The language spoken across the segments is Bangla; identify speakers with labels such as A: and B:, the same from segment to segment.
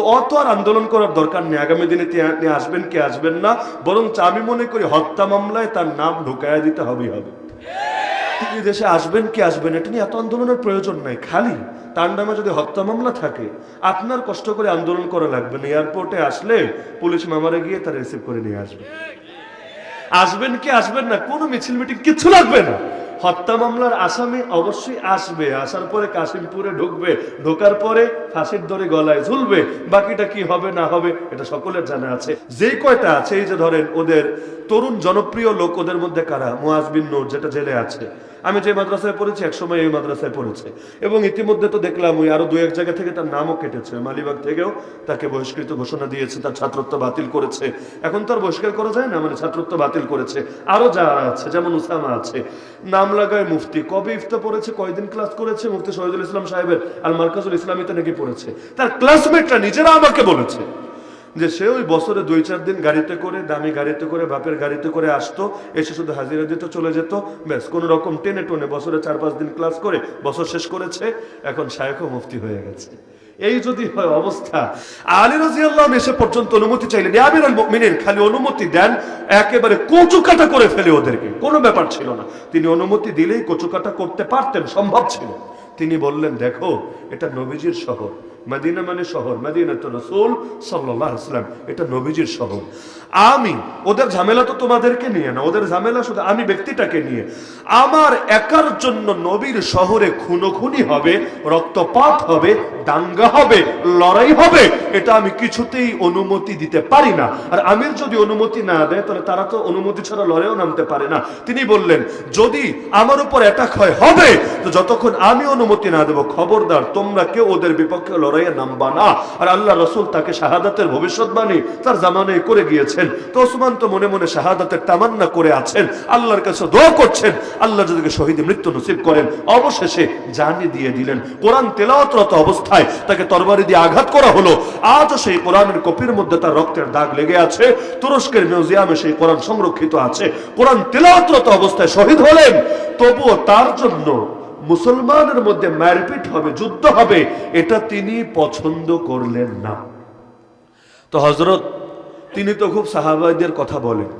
A: তো অত আর আন্দোলন করার দরকার নেই। আগামী দিনে তিনি আসবেন কি আসবেন না বরং আমি মনে করি হত্যা মামলায় তার নাম ঢুকাইয়া দিতে হবেই হবে। তিনি দেশে আসবেন কি আসবেন এটা নিয়ে এত আন্দোলনের প্রয়োজন নাই। খালি তার নামে যদি হত্যা মামলা থাকে, আপনার কষ্ট করে আন্দোলন করা লাগবে না। এয়ারপোর্টে আসলে পুলিশ মামারে গিয়ে তার রিসিভ করে নিয়ে আসবে। আসবেন কি আসবেন না, কোনো মিছিল মিটিং কিচ্ছু লাগবে না। হত্যা মামলার আসামি অবশ্যই আসবে, আসার পরে কাশিমপুরে ঢুকবে, ঢোকার পরে ফাঁসির দড়ি গলায় ঝুলবে, বাকিটা কি হবে, না হবে, এটা সকলের জানা আছে। যে কয়টা আছে, এই যে ধরেন ওদের তরুণ জনপ্রিয় লোক ওদের মধ্যে কারা? মোয়াজবিন নোর, যেটা জেলে আছে। আমি যে মাদ্রাসায় পড়েছি একসময় এই মাদ্রাসায় পড়েছে। এবং ইতিমধ্যে তো দেখলাম ওই আরও দু এক জায়গা থেকে তার নামও কেটেছে। মালিবাগ থেকেও তাকে বহিষ্কৃত ঘোষণা দিয়েছে, তার ছাত্রত্ব বাতিল করেছে। এখন তো আর বহিষ্কার করা যায় না মানে ছাত্রত্ব বাতিল করেছে। আরও যারা আছে, যেমন উসামা আছে। নাম লাগায় মুফতি। কবে ইফতা পড়েছে, কয়দিন ক্লাস করেছে? মুফতি শহীদুল ইসলাম সাহেবের। আল মার্কাজুল ইসলামীতে নাকি পড়েছে। তার ক্লাসমেটরা নিজেরা আমাকে বলেছে। যে সে ওই বছরে দুই, চার দিন গাড়িতে করে, দামি গাড়িতে করে, বাপের গাড়িতে করে আসতো, এসে শুধু হাজিরা দিতে চলে যেত। ব্যাস, কোন রকম টেনে টোনে বছরে চার, পাঁচ দিন ক্লাস করে বছর শেষ করেছে, এখন শায়কও মুফতি হয়ে গেছে। এই যদি হয় অবস্থা, আলী রাজি আল্লাহ এসে পর্যন্ত অনুমতি চাইলেন। আমির আল মুমিনিন খালি অনুমতি দেন, একেবারে কচুকাটা করে ফেলে ওদেরকে। কোনো ব্যাপার ছিল না। তিনি অনুমতি দিলেই কচুকাটা করতে পারতেন, সম্ভব ছিল। তিনি বললেন, দেখো, এটা নবীজির শহর। মদিনা মানে শহর মদিনা তো রসুল সাল্লাহ ইসলাম এটা নবীজির শহর। আমি, ওদের ঝামেলা তো তোমাদেরকে নিয়ে না, ওদের ঝামেলা শুধু আমি ব্যক্তিটাকে নিয়ে। আমার একার জন্য নবীর শহরে খুনোখুনি হবে, রক্তপাত হবে, দাঙ্গা হবে, লড়াই হবে, এটা আমি কিছুতেই অনুমতি দিতে পারি না। আর আমির যদি অনুমতি না দেয়, তাহলে তারা তো অনুমতি ছাড়া লড়াইও নামতে পারে না। তিনি বললেন, যদি আমার উপর অ্যাটাক হয়, হবে। তো যতক্ষণ আমি অনুমতি না দেবো, খবরদার, তোমরা কেউ ওদের বিপক্ষে লড়াইয়ে নামবা না। আর আল্লাহ রসুল তাকে শাহাদাতের ভবিষ্যৎবাণী তার জামানে করে গিয়েছেন। তো ওসমান তো মনে মনে শাহাদাতের তামান্না করে আছেন, আল্লাহর কাছে দোয়া করছেন, আল্লাহ যদি শহীদ মৃত্যু নসিব করেন, অবশেষে জানি দিয়ে দিলেন। কোরআন তেলাওয়াতরত অবস্থায় তাকে তরবারি দিয়ে আঘাত করা হলো। আজও সেই কোরআনের কপির মধ্যে তার রক্তের দাগ লেগে আছে। তুরস্কের মিউজিয়ামে সেই কোরআন সংরক্ষিত আছে। কোরআন তেলাওয়াতরত অবস্থায় শহীদ হলেন। তবুও তার জন্য মুসলমানের মধ্যে মারপিট হবে, যুদ্ধ হবে, এটা তিনি পছন্দ করলেন না। তো হজরত তিনি তো খুব সাহাবাদের কথা বলেন।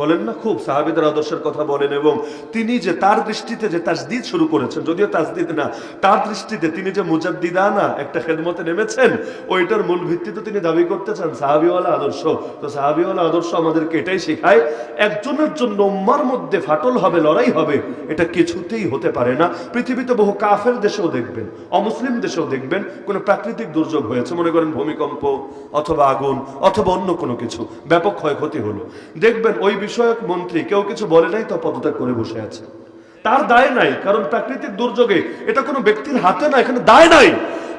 A: বলেন না, খুব সাহাবিদের আদর্শের কথা বলেন এবং তিনি যে তার দৃষ্টিতে যে তাজদিদ শুরু করেছেন, যদিও তাজদিদ না, তার দৃষ্টিতে তিনি যে মুজাদ্দিদানা একটা খেদমতে নেমেছেন, ওইটার মূল ভিত্তিতে তিনি দাবি করতে চান, সাহাবিওয়ালা আদর্শ। তো সাহাবিওয়ালা আদর্শ আমাদেরকে এটাই শেখায়, একজনের জন্য উম্মার মধ্যে ফাটল হবে, লড়াই হবে, এটা কিছুতেই হতে পারে না। পৃথিবীতে বহু কাফের দেশেও দেখবেন, অমুসলিম দেশেও দেখবেন, কোনো প্রাকৃতিক দুর্যোগ হয়েছে, মনে করেন ভূমিকম্প অথবা আগুন অথবা অন্য কোনো কিছু, ব্যাপক ক্ষয়ক্ষতি হলো। দেখবেন ওই বিষয়ক মন্ত্রী, কেউ কিছু বলে নাই তো পদত্যাগ করে বসে আছে। তার দায় নাই, কারণ প্রাকৃতিক দুর্যোগে এটা কোনো ব্যক্তির হাতে না, এখানে দায় নাই।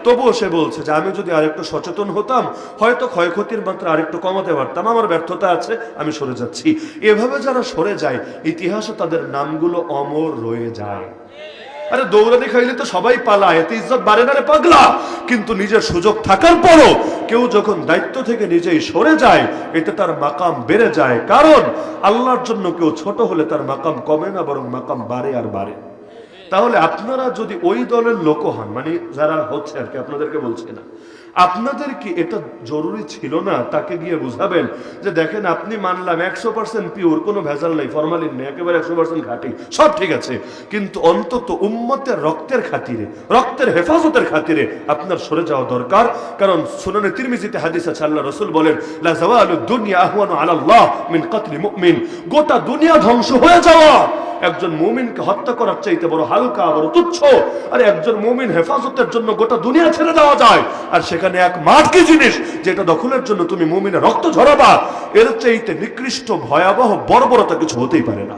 A: তবুও সে বলছে যে আমি যদি আরেকটু সচেতন হতাম, হয়তো ক্ষয়ক্ষতির মাত্রা আরেকটু কমাতে পারতাম। আমার ব্যর্থতা আছে, আমি সরে যাচ্ছি। এভাবে যারা সরে যায়, ইতিহাসে তাদের নামগুলো অমর রয়ে যায়। আরে দৌড়ানি খাইলে তো সবাই পালায়, এতে ইজ্জত বাড়ে না রে পাগলা। কিন্তু নিজের সুযোগ থাকার পরও কেউ যখন দায়িত্ব থেকে নিজেই সরে যায়, এতে তার মাকাম বেড়ে যায়। কারণ আল্লাহর জন্য কেউ ছোট হলে তার মাকাম কমে না, বরং মাকাম বাড়ে আর বাড়ে। তাহলে আপনারা যদি ওই দলের লোক হন মানে যারা হচ্ছে আর কি, আপনাদেরকে বলছে না আপনাদের কি এটা জরুরি ছিল না, তাকে গিয়ে বুঝাবেন যে দেখেন আপনি মানলাম একশো পার্সেন্ট পিওর কোনো ভেজাল নেই ফরমালিন নেই, একেবারে একশো পার্সেন্ট ঘাটি সব ঠিক আছে। কিন্তু অন্তত উম্মতের রক্তের খাতিরে, রক্তের হেফাজতের খাতিরে আপনার সরে যাওয়া দরকার। কারণ সুনানে তিরমিজিতে হাদিস আছে, আল্লাহ রসুল বলেন, লা জাওয়ালু দুনিয়া আহওয়ানু আলাল্লাহ মিন কতলি মুমিন। গোটা দুনিয়া ধ্বংস হয়ে যাওয়া। একজন মুমিনকে হত্যা করার চাইতে বড় হালকা, বড় তুচ্ছ, আর একজন মুমিন হেফাজতের জন্য গোটা দুনিয়া ছেড়ে দেওয়া যায়। আর সেখানে এক মাঠ কি জিনিস, যেটা দখলের জন্য তুমি মুমিনের রক্ত ঝরাবা, এর চাইতে নিকৃষ্ট, ভয়াবহ, বর্বরতা কিছু হতেই পারে না।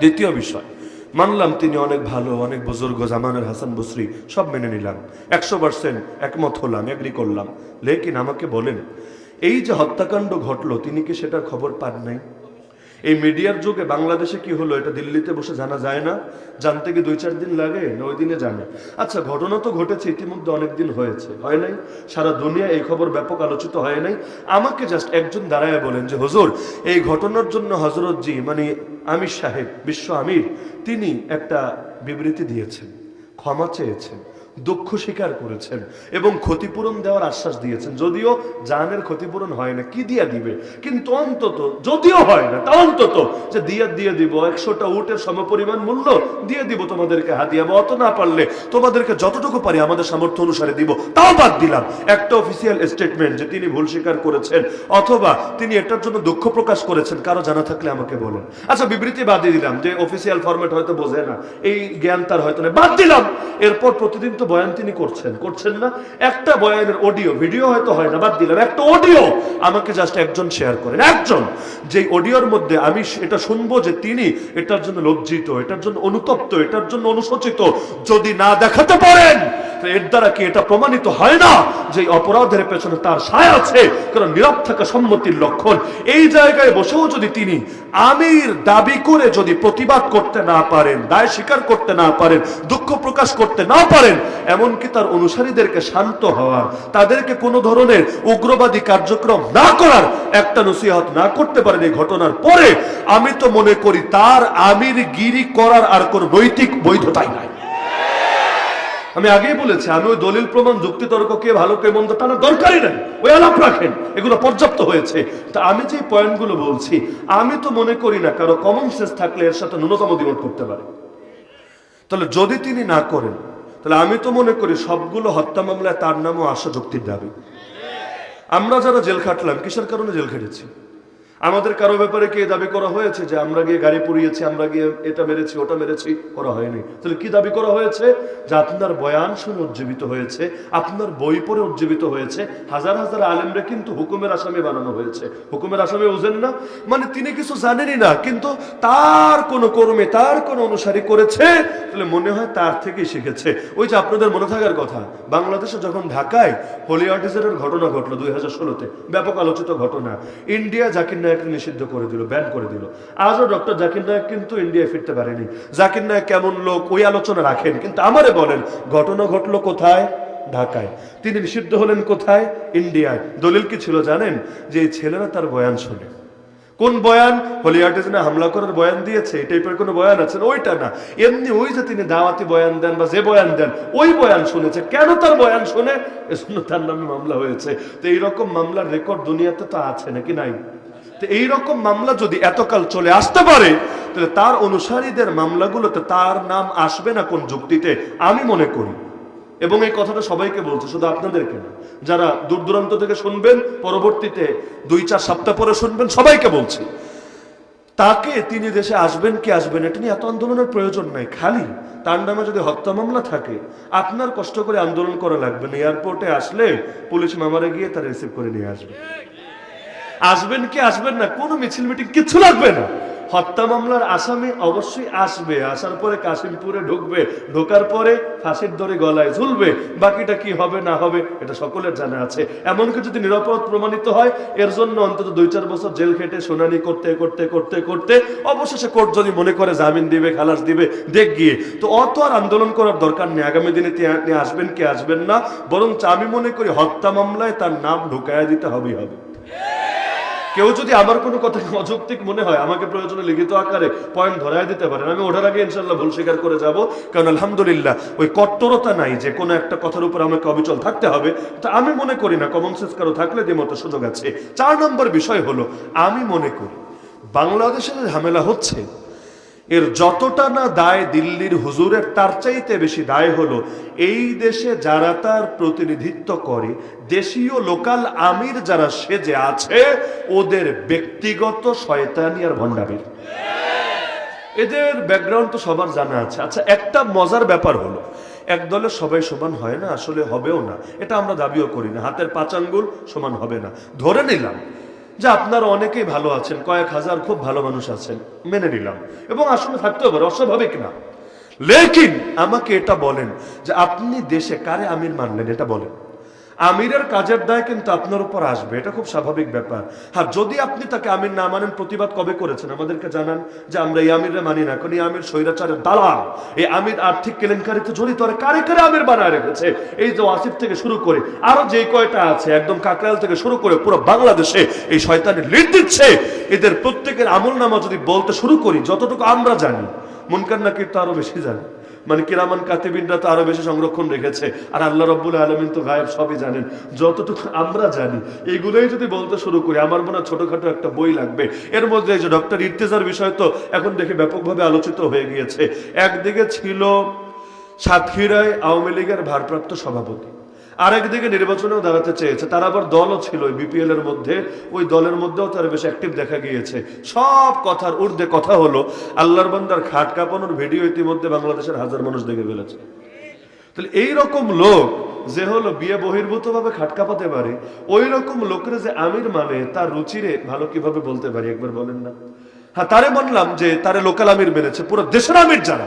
A: দ্বিতীয় বিষয়, মানলাম তিনি অনেক ভালো, অনেক বুজুর্গ, জামানের হাসান বসরি, সব মেনে নিলাম। একশো পার্সেন্ট একমত হলাম, এগ্রি করলাম। লেকিন আমাকে বলেন, এই যে হত্যাকাণ্ড ঘটলো, তিনি কি সেটার খবর পান নাই? এই মিডিয়ার যুগে বাংলাদেশে কি হলো? এটা দিল্লিতে বসে জানা যায় না। জানতে কি দুই চার দিন লাগে? না, ওই দিনে জানে। আচ্ছা ঘটনা তো ঘটেছে, ইতিমধ্যে অনেক দিন হয়েছে। হয় নাই? সারা দুনিয়া এই খবর ব্যাপক আলোচিত হয় নাই। আমাকে জাস্ট একজন দাঁড়ায় বলেন যে, হুজুর, এই ঘটনার জন্য হজরত জি মানে আমির সাহেব, বিশ্ব আমির, তিনি একটা বিবৃতি দিয়েছেন, ক্ষমা চেয়েছেন। দুঃখ স্বীকার করেছেন এবং ক্ষতিপূরণ দেওয়ার আশ্বাস দিয়েছেন। যদিও জানের ক্ষতিপূরণ হয় না, কি দিয়া দিবে? কিন্তু অন্তত, যদিও হয় না, তা অন্তত যে দিয়ে দিয়ে দিব, একশোটা উটের সমপরিমাণ মূল্য দিয়ে দিব তোমাদেরকে হাতিয়া বা অত না পারলে তোমাদেরকে যতটুকু পারি আমাদের সামর্থ্য অনুসারে দিব। তাও বাদ দিলাম। একটা অফিসিয়াল স্টেটমেন্ট যে তিনি ভুল স্বীকার করেছেন, অথবা তিনি এটার জন্য দুঃখ প্রকাশ করেছেন, কারও জানা থাকলে আমাকে বলেন। আচ্ছা বিবৃতি বাদ দিলাম যে অফিসিয়াল ফরম্যাট হয়তো বোঝে না, এই জ্ঞান তার হয়তো না বাদ দিলাম। এরপর প্রতিদিন তো বয়ান তিনি করছেন। করছেন না। একটা বয়ানের অডিও ভিডিও হয়তো হয় না, বাদ দিলাম। একটা অডিও আমাকে জাস্ট একজন শেয়ার করেন। একজন! যে অডিওর মধ্যে আমি এটা শুনব যে তিনি এটার জন্য লজ্জিত, এটার জন্য অনুতপ্ত, এটার জন্য অনুশোচিত যদি না দেখাতে পারেন এর দ্বারা কি এটা প্রমাণিত হয় না যে অপরাধের পেছনে তার সায় আছে? কারণ নীরব থাকা সম্মতির লক্ষণ। এই জায়গায় বসেও যদি তিনি আমির দাবি করে যদি প্রতিবাদ করতে না পারেন, দায় স্বীকার করতে না পারেন, দুঃখ প্রকাশ করতে না পারেন এমনকি তার অনুসারীদেরকে শান্ত হওয়ার, তাদেরকে কোনো ধরনের উগ্রবাদী কার্যক্রম না করার একটা নসিহত না করতে পারেন এই ঘটনার পরে, আমি তো মনে করি তার আমির গিরি করার আর কোনো নৈতিক বৈধতাই নাই। আমি আগেই বলেছি, আমি ওই দলিল প্রমাণ যুক্তি তর্ক কে ভালো কে মন্দ না দরকারই নাই। ওই আলাপ রাখেন, এগুলো পর্যাপ্ত হয়েছে। তা আমি যে পয়েন্টগুলো বলছি, আমি তো মনে করি না কারও কমন সেন্স থাকলে এর সাথে ন্যূনতম দ্বিমত করতে পারে। তাহলে যদি তিনি না করেন তাহলে আমি তো মনে করি সবগুলো হত্যা মামলায় তার নামও আসা যুক্তির দাবি। আমরা যারা জেল খাটলাম, কিসের কারণে জেল খেটেছি? আমাদের কারও ব্যাপারে কি দাবি করা হয়েছে যে আমরা গিয়ে গাড়ি পুড়িয়েছি, আমরা গিয়ে এটা মেরেছি, ওটা মেরেছি? করা হয়নি। তাহলে কি দাবি করা হয়েছে? যে আপনার বয়ান শুনে উজ্জীবিত হয়েছে, আপনার বই পড়ে উজ্জীবিত হয়েছে, হাজার হাজার আলেমরে কিন্তু হুকুমের আসামি বানানো হয়েছে। হুকুমের আসামি বুঝেন না? মানে তিনি কিছু জানেনই না, কিন্তু তার কোনো কর্মে, তার কোনো অনুসারী করেছে, তাহলে মনে হয় তার থেকেই শিখেছে। ওই যে আপনাদের মনে থাকার কথা, বাংলাদেশে যখন ঢাকায় হোলি আর্টিজারের ঘটনা ঘটলো দুই হাজার ব্যাপক আলোচিত ঘটনা, ইন্ডিয়া জাকির নায়ককে নিষিদ্ধ করে দিল ব্যান করে দিল। আজও ডক্টর জাকির নায়ক কিন্তু ইন্ডিয়ায় ফিরতে পারেনি। জাকির নায়ক কেমন লোক, ওই আলোচনা রাখেন, কিন্তু আমারে বলেন, ঘটনা ঘটলো কোথায়? ঢাকায়। তিনি নিষিদ্ধ হলেন কোথায়? ইন্ডিয়ায় দলিল কি ছিল জানেন? যে এই ছেলেরা তার বয়ান শোনে। কোন বয়ান? হোলি আর্টিজনে হামলা করার বয়ান দিয়েছে, এই টাইপের কোনো বয়ান আছে ওইটা না। এমনি ওই যে তিনি দাওয়াতি বয়ান দেন বা যে বয়ান দেন, ওই বয়ান শুনেছে। কেন তার বয়ান শুনে? এজন্য তার নামে মামলা হয়েছে। তো এইরকম মামলার রেকর্ড দুনিয়াতে তো আছে নাকি নাই? এইরকম মামলা যদি এতকাল চলে আসতে পারে, তাহলে তার অনুসারীদের মামলাগুলোতে তার নাম আসবে না কোন যুক্তিতে, আমি মনে করি। এবং এই কথাটা সবাইকে বলছে, শুধু আপনাদেরকে না, যারা দূর দূরান্ত থেকে শুনবেন, পরবর্তীতে দুই চার সপ্তাহ পরে শুনবেন, সবাইকে বলছি। তাকে তিনি দেশে আসবেন কি আসবেন, এটা নিয়ে এত আন্দোলনের প্রয়োজন নাই, খালি তার নামে যদি হত্যা মামলা থাকে, আপনার কষ্ট করে আন্দোলন করা লাগবে না, এয়ারপোর্টে আসলে পুলিশ মামারে গিয়ে তার রিসিভ করে নিয়ে আসবে। আসবেন কি আসবেন না, কোনো মিছিল মিটিং কিচ্ছু লাগবে না। হত্যা মামলার আসামি অবশ্যই আসবে, আসার পরে কাশিমপুরে ঢুকবে, ঢোকার পরে ফাঁসির দড়ি গলায় ঝুলবে, বাকিটা কি হবে না হবে এটা সকলের জানা আছে। এমনকি যদি নিরাপদ প্রমাণিত হয়, এর জন্য অন্তত দুই চার বছর জেল খেটে শুনানি করতে করতে করতে করতে অবশেষে কোর্ট যদি মনে করে জামিন দিবে, খালাস দিবে, দেখ গিয়ে। তো অত আর আন্দোলন করার দরকার নেই, আগামী দিনে আসবেন কি আসবেন না বরং আমি মনে করি হত্যা মামলায় তার নাম ঢুকায়া দিতে হবেই হবে। কেউ যদি আমার কোনো কথা অযৌক্তিক মনে হয়, আমাকে প্রয়োজনে লিখিত আকারে পয়েন্ট ধরায় দিতে পারেন। আমি ওঠার আগে ইনশাল্লাহ ভুল স্বীকার করে যাব। কারণ আলহামদুলিল্লাহ, ওই কট্টরতা নাই যে কোনো একটা কথার উপর আমাকে অবিচল থাকতে হবে। তা আমি মনে করি না কমন সেন্স কারও থাকলে দিয়ে দ্বিমত সুযোগ আছে। চার নম্বর বিষয় হলো, আমি মনে করি, বাংলাদেশের ঝামেলা হচ্ছে এর যতটা না দায় দিল্লির হুজুরের, তার চাইতে বেশি দায় হলো এই দেশে যারা তার প্রতিনিধিত্ব করে, দেশীয় লোকাল আমির যারা সেজে আছে, ওদের ব্যক্তিগত শয়তানি আর ভণ্ডামির। এদের ব্যাকগ্রাউন্ড তো সবার জানা আছে। আচ্ছা একটা মজার ব্যাপার হলো, এক দলে সবাই সমান হয় না, আসলে হবেও না। এটা আমরা দাবিও করি না। হাতের পাঁচ আঙ্গুল সমান হবে না। ধরে নিলাম যে আপনারা অনেকেই ভালো আছেন, কয়েক হাজার খুব ভালো মানুষ আছেন, মেনে নিলাম। এবং আসলে থাকতে পারে, অস্বাভাবিক না। লেকিন আমাকে এটা বলেন যে আপনি দেশে কারে আমির মানলেন, এটা বলেন। আমিরের কাজের দায় কিন্তু আপনার উপর আসবে, এটা খুব স্বাভাবিক ব্যাপার। হ্যাঁ যদি আপনি তাকে আমির না মানেন, প্রতিবাদ কবে করেছেন? আমাদেরকে জানান যে আমরা এই আমিরে মানি না। কারণ এই আমির স্বৈরাচারের দালাল। এই আমির আর্থিক কেলেঙ্কারিতে জড়িত, আর কারে কারে আমির বানায় রেখেছে? এই যে আসিফ থেকে শুরু করে, আরও যে কয়টা আছে, একদম কাকরাল থেকে শুরু করে পুরো বাংলাদেশে এই শয়তানের লিড দিচ্ছে। এদের প্রত্যেকের আমল নামা যদি বলতে শুরু করি, যতটুকু আমরা জানি মনকার নাকি তো আরও বেশি জানে। মানে কিরামান কাতিবিনরা তো আরও বেশি সংরক্ষণ রেখেছে। আর আল্লাহ রব্বুল আলমিন তো গায়েব সবই জানেন। যতটুকু আমরা জানি, এগুলোই যদি বলতে শুরু করি, আমার মনে হয় ছোটখাটো একটা বই লাগবে। এর মধ্যে যে ডক্টর ইর্তেজার বিষয় তো এখন দেখে ব্যাপকভাবে আলোচিত হয়ে গিয়েছে। একদিকে ছিল সাতক্ষীরায় আওয়ামী লীগের ভারপ্রাপ্ত সভাপতি। আরেকদিকে নির্বাচনেও দাঁড়াতে চেয়েছে। তার আবার দলও ছিল বিপিএল এর মধ্যে। ওই দলের মধ্যেও তার বেশ অ্যাক্টিভ দেখা গিয়েছে। সব কথার ঊর্ধ্বে কথা হলো, আল্লাহর বান্দার খাট কাঁপানোর ভিডিও ইতিমধ্যে বাংলাদেশের হাজার মানুষ দেখে ফেলেছে। তাহলে এই রকম লোক যে হলো বিয়ে বহির্ভূত ভাবে খাট কাঁপাতে পারে ওই রকম লোকের যে আমির মানে তার রুচিরে ভালো কীভাবে বলতে পারি? একবার বলেন না। হ্যাঁ তারে মানলাম যে তারে লোকাল আমির মেনেছে। পুরো দেশের আমির যারা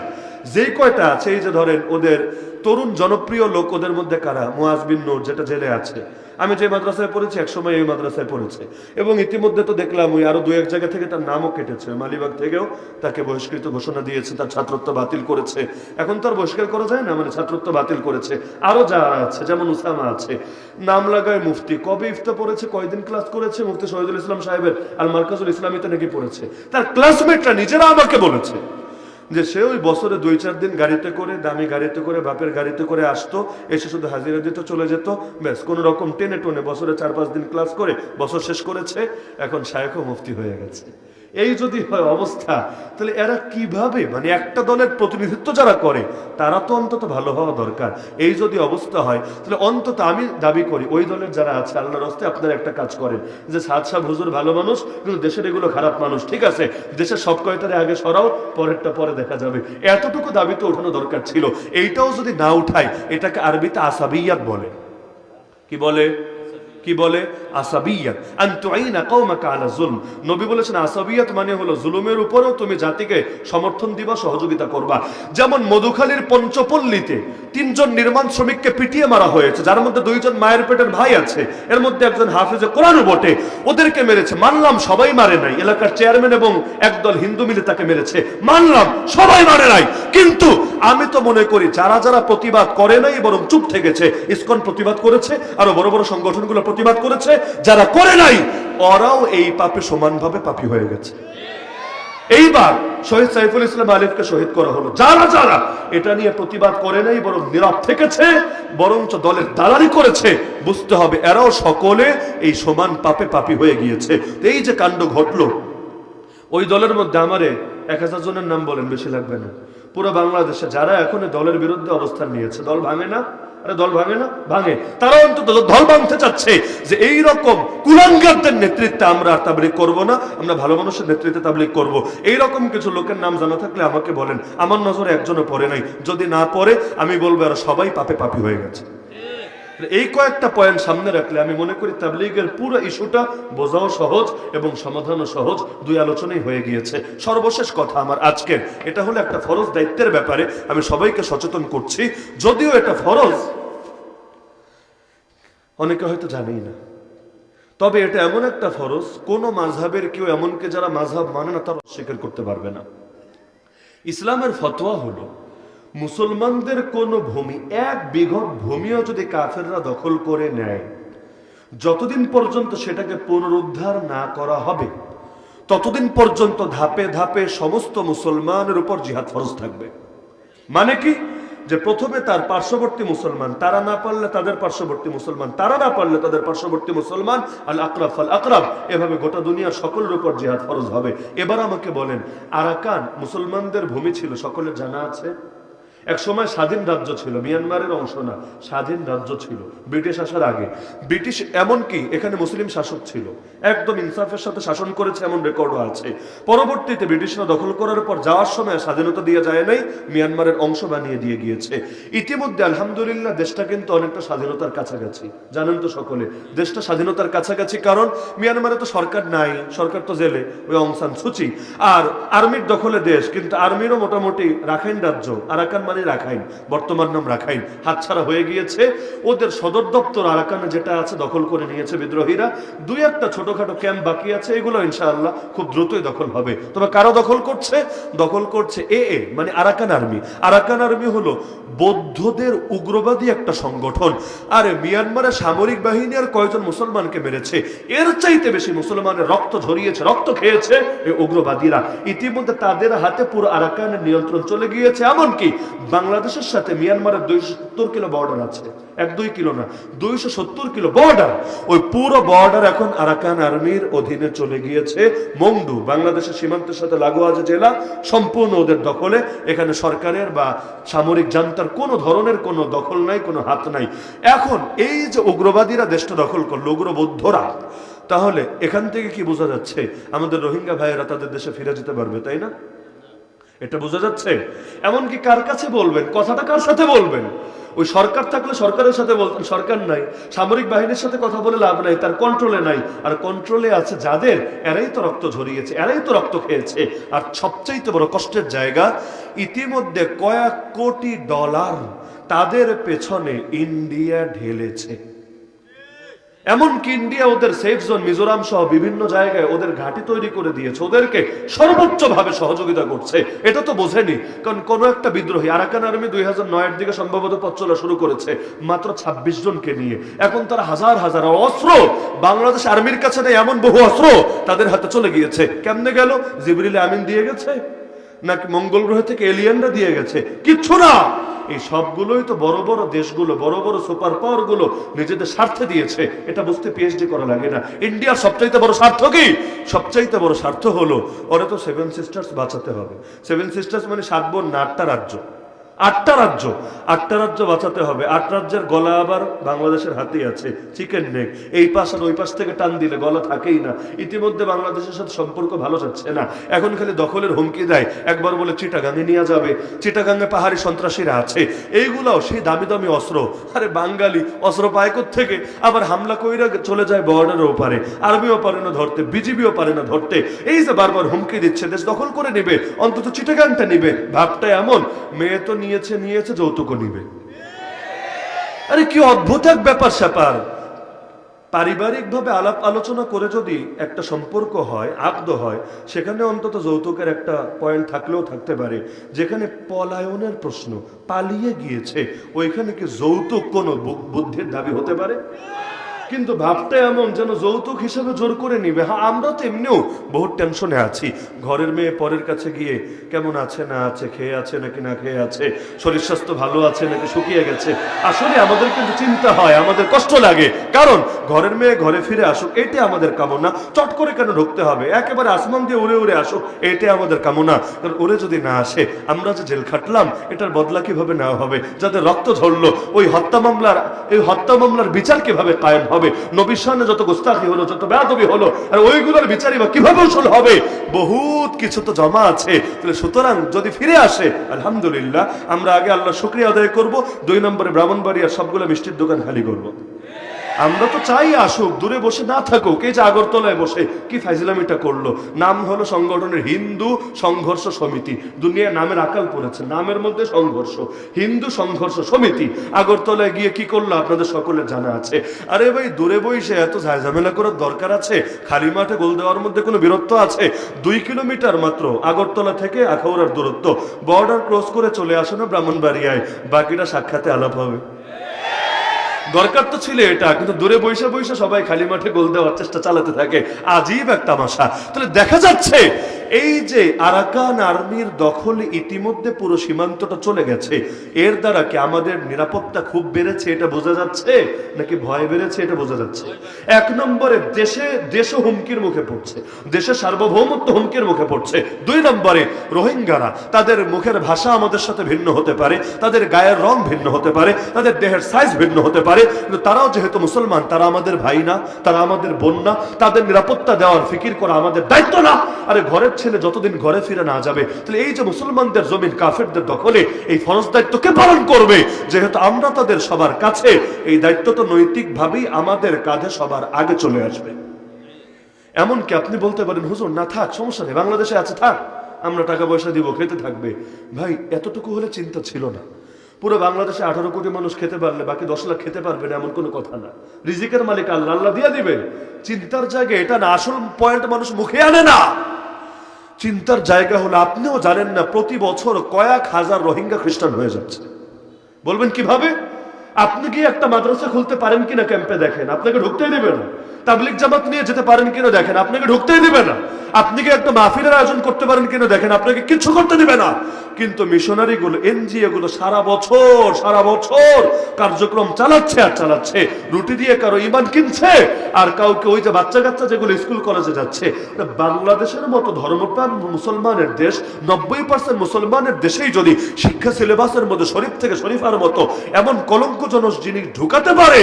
A: যেই কয়টা আছে, এই যে ধরেন ওদের তরুণ জনপ্রিয় লোক ওদের মধ্যে কারা? মুয়াজ বিন যেটা জেলে আছে। আমি যে মাদ্রাসায় পড়েছি একসময় এই মাদ্রাসায় পড়েছে। এবং ইতিমধ্যে তো দেখলাম ওই আরও দু এক জায়গা থেকে তার নামও কেটেছে। মালিবাগ থেকেও তাকে বহিষ্কৃত ঘোষণা দিয়েছে, তার ছাত্রত্ব বাতিল করেছে। এখন তো আর বহিষ্কার করা যায় না মানে ছাত্রত্ব বাতিল করেছে। আরও যারা আছে, যেমন উসামা আছে। নাম লাগায় মুফতি। কবে ইফতা পড়েছে, কয়দিন ক্লাস করেছে? মুফতি শহীদুল ইসলাম সাহেবের আর মার্কাজুল ইসলামীতে নাকি পড়েছে। তার ক্লাসমেটরা নিজেরা আমাকে বলেছে। যে সে ওই বছরে দুই, চার দিন গাড়িতে করে, দামি গাড়িতে করে, বাপের গাড়িতে করে আসতো, এসে শুধু হাজিরা দিত চলে যেত। ব্যাস, কোনো রকম টেনে টোনে বছরে চার, পাঁচ দিন ক্লাস করে বছর শেষ করেছে, এখন শায়কও মুফতি হয়ে গেছে। এই যদি হয় অবস্থা, তাহলে এরা কীভাবে? মানে একটা দলের প্রতিনিধিত্ব যারা করে, তারা তো অন্তত ভালো হওয়া দরকার। এই যদি অবস্থা হয়, তাহলে অন্তত আমি দাবি করি, ওই দলের যারা আছে, আল্লাহর রস্তে আপনারা একটা কাজ করেন যে সাদ সাহ হুজুর ভালো মানুষ, কিন্তু দেশের এগুলো খারাপ মানুষ, ঠিক আছে? দেশের সব কয়টারে আগে সরাও, পরেরটা পরে দেখা যাবে। এতটুকু দাবি তো ওঠানো দরকার ছিল। এইটাও যদি না উঠায়, এটাকে আরবিতে আসাবিয়াত বলে। কি বলে? কি বলে? আসাবিয়াত। আলা যুলম নবী বলেছেন, আসাবিয়াত মানে হলো জুলুমের তুমি জাতিকে সমর্থন দিবা, সহযোগিতা করবা। যেমন মধুখালীর পঞ্চপল্লীতে তিনজন নির্মাণ শ্রমিককে পিটিয়ে মারা হয়েছে, যার মধ্যে দুইজন মায়ের পেটের ভাই আছে, এর মধ্যে একজন হাফেজে বটে, ওদেরকে মেরেছে। মানলাম, সবাই মারে নাই। এলাকার চেয়ারম্যান এবং একদল হিন্দু মিলে তাকে মেরেছে। মানলাম, সবাই মারে নাই। কিন্তু আমি তো মনে করি, যারা যারা প্রতিবাদ করে নাই, বরং চুপ থেকেছে ইসকন প্রতিবাদ করেছে, আরও বড় বড় সংগঠনগুলো প্রতিবাদ করেছে, যারা করে নাই, ওরাও এই পাপে সমানভাবে পাপী হয়ে গেছে। এইবার শহীদ সাইফুল ইসলাম আলিফকে শহীদ করা হলো। যারা যারা, এটা নিয়ে প্রতিবাদ করে নাই, বরং নীরব থেকেছে, বরঞ্চ দলের দালালি করেছে, বুঝতে হবে এরাও সকলে এই সমান পাপে পাপী হয়ে গিয়েছে। এই যে কাণ্ড ঘটলো, ওই দলের মধ্যে আমারে এক হাজার জনের নাম বলেন, বেশি লাগবে না। পুরো বাংলাদেশে যারা এখন দলের বিরুদ্ধে অবস্থান নিয়েছে, দল ভাঙে না? আরে দল ভাঙে না? ভাঙে। তারা অন্তত দল ভাঙতে চাচ্ছে যে এই রকম কুলাঙ্গারদের নেতৃত্বে আমরা আর তাবলিক করব না, আমরা ভালো মানুষের নেতৃত্বে তাবলিক করব। এই রকম কিছু লোকের নাম জানা থাকলে আমাকে বলেন। আমার নজরে একজনও পড়ে নাই। যদি না পড়ে, আমি বলব আর সবাই পাপে পাপি হয়ে গেছে। এই কয়েকটা পয়েন্ট সামনে রাখলে আমি মনে করি তাবলিগের পুরো ইস্যুটা বোঝাও সহজ এবং সমাধানও সহজ। দুই আলোচনাই হয়ে গিয়েছে। সর্বশেষ কথা আমার আজকের। এটা হলো একটা ফরজ দায়িত্বের ব্যাপারে আমি সবাইকে সচেতন করছি। যদিও এটা ফরজ, অনেকে হয়তো জানেই না। তবে এটা এমন একটা ফরজ, কোন মাঝহাবের কেউ এমনকে যারা মাঝহাব মানে না তারা অস্বীকার করতে পারবে না। ইসলামের ফতোয়া হলো মুসলমানদের কোন ভূমি, এক বিঘত ভূমিও যদি কাফেররা দখল করে নেয়, যতদিন পর্যন্ত সেটাকে পুনরুদ্ধার না করা হবে, ততদিন পর্যন্ত ধাপে ধাপে সমস্ত মুসলমানের উপর জিহাদ ফরজ থাকবে। মানে কি? যে প্রথমে তার পার্শ্ববর্তী মুসলমান, তারা না পারলে তাদের পার্শ্ববর্তী মুসলমান, তারা না পারলে তাদের পার্শ্ববর্তী মুসলমান, আল আকরাব আল আকরাব, এভাবে গোটা দুনিয়ার সকলের উপর জিহাদ ফরজ হবে। এবার আমাকে বলেন, আরাকান মুসলমানদের ভূমি ছিল, সকলের জানা আছে? এক সময় স্বাধীন রাজ্য ছিল, মিয়ানমারের অংশ না, স্বাধীন রাজ্য ছিল, ব্রিটিশ আসার আগে। ব্রিটিশ এমনকি এখানে মুসলিম শাসক ছিল। একদম ইনসাফের সাথে শাসন করেছে এমন রেকর্ডও আছে। পরবর্তীতে ব্রিটিশরা দখল করার পর যাওয়ার সময় স্বাধীনতা দিয়ে যায় নাই, মিয়ানমারের অংশ বানিয়ে দিয়ে গিয়েছে। ইতিমধ্যে আলহামদুলিল্লাহ দেশটা কিন্তু অনেকটা স্বাধীনতার কাছাকাছি। জানেন তো সকলে, দেশটা স্বাধীনতার কাছাকাছি কারণ মিয়ানমারে তো সরকার নাই, সরকার তো জেলে, ওই অংসান সুচি আর আর্মির দখলে দেশ, কিন্তু আর্মিরও মোটামুটি রাখাইন রাজ্য, আরাকান মানে রাখাইন, বর্তমান নাম রাখাইন। হাতছাড়া হয়ে গিয়েছে। ওদের সদর দপ্তর আরাকানে যেটা আছে দখল করে নিয়েছে বিদ্রোহীরা। দুই একটা ছোটখাটো ক্যাম্প বাকি আছে, এগুলো ইনশাআল্লাহ খুব দ্রুতই দখল হবে। তবে কারও দখল করছে? দখল করছে এ এ মানে আরাকান আর্মি। আরাকান আর্মি হলো বৌদ্ধদের উগ্রবাদী একটা সংগঠন। আরে মিয়ানমারের সামরিক বাহিনী আর কয়জন মুসলমানকে মেরেছে? এর চাইতে বেশি মুসলমানের রক্ত ঝরিয়েছে, রক্ত খেয়েছে এই উগ্রবাদীরা। ইতিমধ্যে তাদের হাতে পুরো আরাকানের নিয়ন্ত্রণ চলে গিয়েছে। এমনকি বাংলাদেশের সাথে মিয়ানমারের দুইশো সত্তর কিলো বর্ডার আছে। এক, দুই কিলো না, দুইশো সত্তর কিলো বর্ডার ওই পুরো বর্ডার এখন আরাকান আর্মির অধীনে চলে গিয়েছে। মংডু, বাংলাদেশের সীমান্তের সাথে লাগোয়া যে জেলা, সম্পূর্ণ ওদের দখলে। এখানে সরকারের বা সামরিক জান্তার কোনো ধরনের কোনো দখল নাই, কোনো হাত নাই। এখন এই যে উগ্রবাদীরা দেশটা দখল করল, উগ্রবৌদ্ধরা, তাহলে এখান থেকে কি বোঝা যাচ্ছে? আমাদের রোহিঙ্গা ভাইয়েরা তাদের দেশে ফিরে যেতে পারবে, তাই না? এটা বোঝা যাচ্ছে? এমনকি কার কাছে বলবেন? কথাটা কার সাথে বলবেন? ওই সরকার থাকলে সরকারের সাথে বলতেন সরকার নাই, সামরিক বাহিনীর সাথে কথা বলে লাভ নাই, তার কন্ট্রোলে নাই। আর কন্ট্রোলে আছে যাদের? এরাই তো রক্ত ঝরিয়েছে, এরাই তো রক্ত খেয়েছে। আর সবচাইতে বড় কষ্টের জায়গা, ইতিমধ্যে কয়েক কোটি ডলার তাদের পেছনে ইন্ডিয়া ঢেলেছে। এমনকি ইন্ডিয়া ওদের সেফ জোন মিজোরাম সহ বিভিন্ন জায়গায় ওদের ঘাঁটি তৈরি করে দিয়েছে। ওদেরকে সর্বোচ্চ ভাবে সহযোগিতা করছে। এটা তো বোঝেনি, কারণ কোন একটা বিদ্রোহী, আরাকান আর্মি দুই হাজার নয়ের দিকে সম্ভবত পথ চলা শুরু করেছে মাত্র ২৬ জনকে নিয়ে। এখন তারা হাজার হাজার অস্ত্র! বাংলাদেশ আর্মির কাছে নেই এমন বহু অস্ত্র তাদের হাতে চলে গিয়েছে। কেমনে গেল? জিবরিল আমিন দিয়ে গেছে। নাকি মঙ্গল গ্রহ থেকে এলিয়ানরা দিয়ে গেছে? কিচ্ছু না! এই সবগুলোই তো বড় বড় দেশগুলো, বড় বড় সুপার পাওয়ারগুলো নিজেদের স্বার্থে দিয়েছে। এটা বুঝতে পিএইচডি করা লাগে না। ইন্ডিয়ার সবচাইতে বড় স্বার্থ কি? সবচাইতে বড় স্বার্থ হলো, ওরা তো সেভেন সিস্টার্স বাঁচাতে হবে। সেভেন সিস্টার্স মানে সাত বোন, না আটটা রাজ্য। আটটা রাজ্য আটটা রাজ্য বাঁচাতে হবে। আট রাজ্যের গলা আবার বাংলাদেশের হাতেই আছে চিকেন নেক এই পাশ আর ওই পাশ থেকে টান দিলে গলা থাকেই না। ইতিমধ্যে বাংলাদেশের সাথে সম্পর্ক ভালো যাচ্ছে না। এখন খালি দখলের হুমকি দেয়। একবার বলে চিটাগাঙে নিয়ে যাবে। চিটাগাঙে পাহাড়ি সন্ত্রাসীরা আছে। এইগুলাও সেই দামি দামি অস্ত্র। আরে বাঙালি, অস্ত্র পায় থেকে আবার হামলা কইরা চলে যায় বর্ডারের ওপারে। আর্মিও পারে না ধরতে, বিজিবিও পারে না ধরতে। এই যে বারবার হুমকি দিচ্ছে, দেশ দখল করে নিবে, অন্তত চিটাগাংটা নিবে। ভাবটা এমন, মেয়ে তো নিয়েছে নিয়েছে, যৌতুকও নিবে। আরে কি অদ্ভুত এক ব্যাপার স্যাপার। পারিবারিক ভাবে আলাপ আলোচনা করে যদি একটা সম্পর্ক হয় আগ্ধ হয়, সেখানে অন্তত যৌতুকের একটা পয়েন্ট থাকলেও থাকতে পারে। যেখানে পলায়নের প্রশ্ন, পালিয়ে গিয়েছে, ওইখানে কি যৌতুক কোনো বুদ্ধির দাবি হতে পারে? কিন্তু ভাবটা এমন যেন যৌতুক হিসেবে জোর করে নিবে। হ্যাঁ আমরা তো এমনিও বহুত টেনশনে আছি। ঘরের মেয়ে পরের কাছে গিয়ে কেমন আছে, না আছে, খেয়ে আছে নাকি না খেয়ে আছে, শরীর স্বাস্থ্য ভালো আছে নাকি শুকিয়ে গেছে, আসলে আমাদের কিন্তু চিন্তা হয়, আমাদের কষ্ট লাগে। কারণ ঘরের মেয়ে ঘরে ফিরে আসুক, এটাই আমাদের কামনা। চট করে কেন ঢুকতে হবে? একেবারে আসমান দিয়ে উড়ে উড়ে আসুক, এটাই আমাদের কামনা। কারণ ওরে যদি না আসে, আমরা যে জেল খাটলাম, এটার বদলা কীভাবে নেওয়া হবে? যাদের রক্ত ঝরলো, ওই হত্যা মামলার, এই হত্যা মামলার বিচার কীভাবে কায়েম হবে? নবীর সামনে যত গোস্তাখি হলো, যত বেয়াদবি হলো, আর ওইগুলোর বিচারই বা কীভাবে উসুল হবে? বহুত কিছু তো জমা আছে। তাহলে সুতরাং যদি ফিরে আসে, আলহামদুলিল্লাহ, আমরা আগে আল্লাহ শুক্রিয়া আদায় করব, দুই নম্বরে ব্রাহ্মণবাড়িয়ার সবগুলো মিষ্টির দোকান খালি করব। আমরা তো চাই আসুক, দূরে বসে না থাকুক। এই যে আগরতলায় বসে, কি ফাইজলামিটা করল? নাম হলো সংগঠনের হিন্দু সংঘর্ষ সমিতি। দুনিয়া নামের আকাল পড়েছে, নামের মধ্যে সংঘর্ষ, হিন্দু সংঘর্ষ সমিতি। আগরতলায় গিয়ে কি করল আপনাদের সকলের জানা আছে। আরে ভাই, দূরে বসে এত ঝামেলা করার দরকার আছে? খালি মাঠে গোল দেওয়ার মধ্যে কোনো বীরত্ব আছে? দুই কিলোমিটার মাত্র আগরতলা থেকে আখাউড়ার দূরত্ব। বর্ডার ক্রস করে চলে আসো না ব্রাহ্মণবাড়িয়ায়, বাকিটা সাক্ষাতে আলাপ হবে। দরকার তো ছিল এটা, কিন্তু দূরে বৈশা বৈশা সবাই খালি মাঠে গোল দেওয়ার চেষ্টা চালাতে থাকে। আজই এক তামাশা। তাহলে দেখা যাচ্ছে এই যে আরাকান আর্মির দখলে ইতিমধ্যে পুরো সীমান্তটা চলে গেছে, এর দ্বারা কি আমাদের নিরাপত্তা খুব বেড়েছে এটা বোঝা যাচ্ছে, নাকি ভয় বেড়েছে এটা বোঝা যাচ্ছে? এক নম্বরে দেশে, দেশ হুমকির মুখে পড়ছে দেশের সার্বভৌমত্ব হুমকির মুখে পড়ছে। দুই নম্বরে রোহিঙ্গারা, তাদের মুখের ভাষা আমাদের সাথে ভিন্ন হতে পারে, তাদের গায়ের রং ভিন্ন হতে পারে, তাদের দেহের সাইজ ভিন্ন হতে পারে, কিন্তু তারাও যেহেতু মুসলমান, তারা আমাদের ভাই না, তারা আমাদের বোন না, তাদের নিরাপত্তা দেওয়ার ফিকির করা আমাদের দায়িত্ব না। আরে ঘরের ছেলে যতদিন ঘরে ফিরে না যাবে, তাহলে এই যে মুসলমানদের জমিন কাফেরদের দখলে, এই ফরজ দায়িত্ব কে পালন করবে? যেহেতু আমরা তাদের সবার কাছে, এই দায়িত্ব তো নৈতিকভাবেই আমাদের কাঁধে সবার আগে চলে আসবে। এমনকি আপনি বলতে পারেন, হুজুর, না থাক, সমস্যা নেই, বাংলাদেশে আছে, থাক, আমরা টাকা পয়সা দিব, খেতে থাকবে। ভাই, এতটুকু হলে চিন্তা ছিল না। পুরো বাংলাদেশে আঠারো কোটি মানুষ খেতে পারলে, বাকি দশ লাখ খেতে পারবে না, এমন কোনো কথা না। রিজিকের মালিক আল্লাহ আল্লাহ দিয়ে দিবেন চিন্তার জায়গা এটা না, আসল পয়েন্ট মানুষ মুখে আনে না। চিন্তার জায়গা হলো আপনিও জানেন না, প্রতি বছর কয়েক হাজার রোহিঙ্গা খ্রিস্টান হয়ে যাচ্ছে। বলবেন কীভাবে? আপনি কি একটা মাদ্রাসা খুলতে পারেন কিনা ক্যাম্পে দেখেন, আপনাকে ঢুকতেই দেবে না। তাবলিক জামাত নিয়ে যেতে পারেন কিনা দেখেন, আপনাকে ঢুকতেই দিবে না। আপনি কি একটা মাহফিলের আয়োজন করতে পারেন কিনা দেখেন, আপনাকে কিছু করতে দিবে না। কিন্তু মিশনারি গুলো এনজিও গুলো সারা বছর সারা বছর কার্যক্রম চালাচ্ছে আর চালাচ্ছে। রুটি দিয়ে কারও ইমান কিনছে, আর কাউকে ওই যে বাচ্চা কাচ্চা যেগুলো স্কুল, কলেজে যাচ্ছে। বাংলাদেশের মতো ধর্মপ্রাণ মুসলমানের দেশ, নব্বই পার্সেন্ট মুসলমানের দেশেই যদি শিক্ষা সিলেবাসের মধ্যে শরীফ থেকে শরীফার মতো এমন কলঙ্কজনক জিনিস ঢুকাতে পারে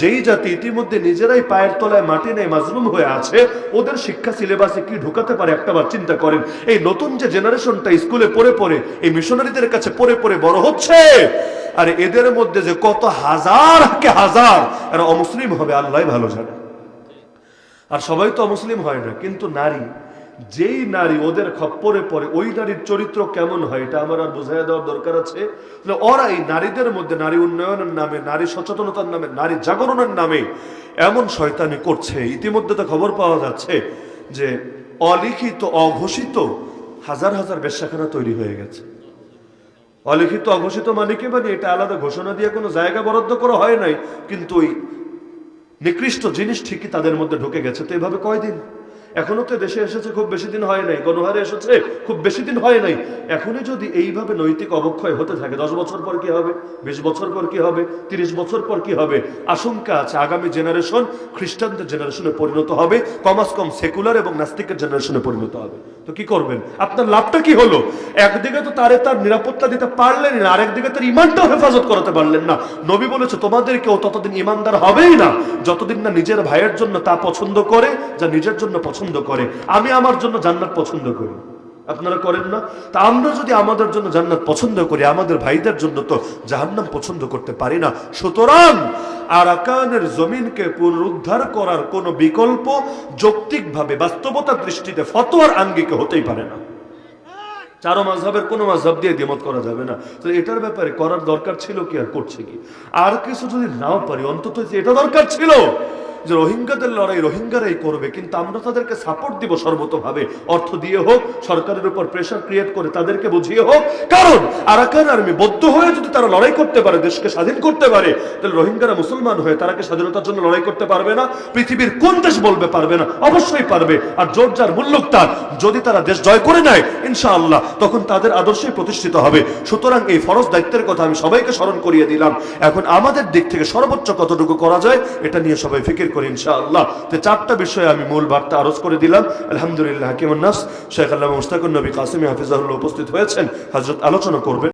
A: যেই জাতি ইতিমধ্যে নিজেরাই পায়ের তলায় মাটি নেই, মাজলুম হয়ে আছে। ওদের শিক্ষা সিলেবাসে কি ঢুকাতে পারে একটাবার চিন্তা করেন। এই নতুন যে জেনারেশনটা স্কুলে পড়ে পড়ে, এই মিশনারিদের কাছে পড়ে পড়ে বড় হচ্ছে। আর এদের মধ্যে যে কত হাজার, কে হাজার, এরা অমুসলিম হবে, আল্লাহ ভালো জানে। আর সবাই তো মুসলিম হয় না, কিন্তু নারী, যেই নারী ওদের খপ্পরে পড়ে ওই নারীর চরিত্র কেমন হয়, এটা আমার আর বোঝাই দেওয়ার দরকার আছে। ওরা এই নারীদের মধ্যে, নারী উন্নয়নের নামে, নারী সচেতনতার নামে, নারী জাগরণের নামে এমন শয়তানি করছে। ইতিমধ্যে তো খবর পাওয়া যাচ্ছে যে অলিখিত, অঘোষিত হাজার হাজার বেশ্যাখানা তৈরি হয়ে গেছে। অলিখিত, অঘোষিত মানে কি? মানে এটা আলাদা ঘোষণা দিয়ে কোনো জায়গা বরাদ্দ করা হয় নাই, কিন্তু ওই নিকৃষ্ট জিনিস ঠিকই তাদের মধ্যে ঢুকে গেছে। তো এভাবে কয়দিন? এখনও তো দেশে এসেছে, খুব বেশি দিন হয় নাই। গণহারে এসেছে, খুব বেশি দিন হয় নাই। এখনই যদি এইভাবে নৈতিক অবক্ষয় হতে থাকে, দশ বছর পর কি হবে? বিশ বছর পর কি হবে? তিরিশ বছর পর কি হবে? আশঙ্কা আছে আগামী জেনারেশন খ্রিস্টানদের জেনারেশনে পরিণত হবে, কমাস কম সেকুলার এবং নাস্তিকের জেনারেশনে পরিণত হবে। তো কি করবেন? আপনার লাভটা কি হলো? একদিকে তো তারে তার নিরাপত্তা দিতে পারলেন না, আরেকদিকে তার ইমানটাও হেফাজত করাতে পারলেন না। নবী বলেছে, তোমাদের কেউ ততদিন ইমানদার হবেই না। যতদিন না নিজের ভাইয়ের জন্য তা পছন্দ করে, যা নিজের জন্য পছন্দ করে, আমি আমার জন্য জান্নাত পছন্দ করি। আপনারা করেন না? তা আমরা যদি আমাদের জন্য জান্নাত পছন্দ করি, আমাদের ভাইদের জন্য তো জাহান্নাম পছন্দ করতে পারি না। সুতরাং আরাকানের জমিনকে পুনরুদ্ধার করার কোনো বিকল্প যৌক্তিকভাবে বাস্তবতার দৃষ্টিতে ফতোয়ার আঙ্গিকে হতেই পারে না। চারো মাঝহের কোনো মাঝহব দিয়ে দ্বিমত করা যাবে না। তো এটার ব্যাপারে করার দরকার ছিল কি আর করছে কি? আর কিছু যদি নাও পারি, অন্তত এটা দরকার ছিল। যে রোহিঙ্গাদের লড়াই রোহিঙ্গারাই করবে, কিন্তু আমরা তাদেরকে সাপোর্ট দিব সর্বতভাবে। অর্থ দিয়ে হোক, সরকারের উপর প্রেশার ক্রিয়েট করে তাদেরকে বুঝিয়ে হোক। কারণ আরাকান আর্মি বদ্ধ হয়ে যদি তারা লড়াই করতে পারে, দেশকে স্বাধীন করতে পারে, তাহলে রোহিঙ্গারা মুসলমান হয়ে তারা কি স্বাধীনতার জন্য লড়াই করতে পারবে না, পৃথিবীর কোন দেশ বলবে পারবে না, অবশ্যই পারবে। আর জোর যার মূল্যক তার, যদি তারা দেশ জয় করে নেয়, ইনশাআল্লাহ, তখন তাদের আদর্শই প্রতিষ্ঠিত হবে। সুতরাং এই ফরজ দায়িত্বের কথা আমি সবাইকে স্মরণ করিয়ে দিলাম। এখন আমাদের দিক থেকে সর্বোচ্চ কতটুকু করা যায়, এটা নিয়ে সবাই ফিকির করি ইনশাআল্লাহ। তো চারটা বিষয়ে আমি মূল বার্তা আরজ করে দিলাম। আলহামদুলিল্লাহ হাকিমন্নাস শেখ আল্লাহ মুস্তাকুর নবী কাসিম হাফিজাহুল্লাহ উপস্থিত হয়েছেন। হজরত আলোচনা করবেন।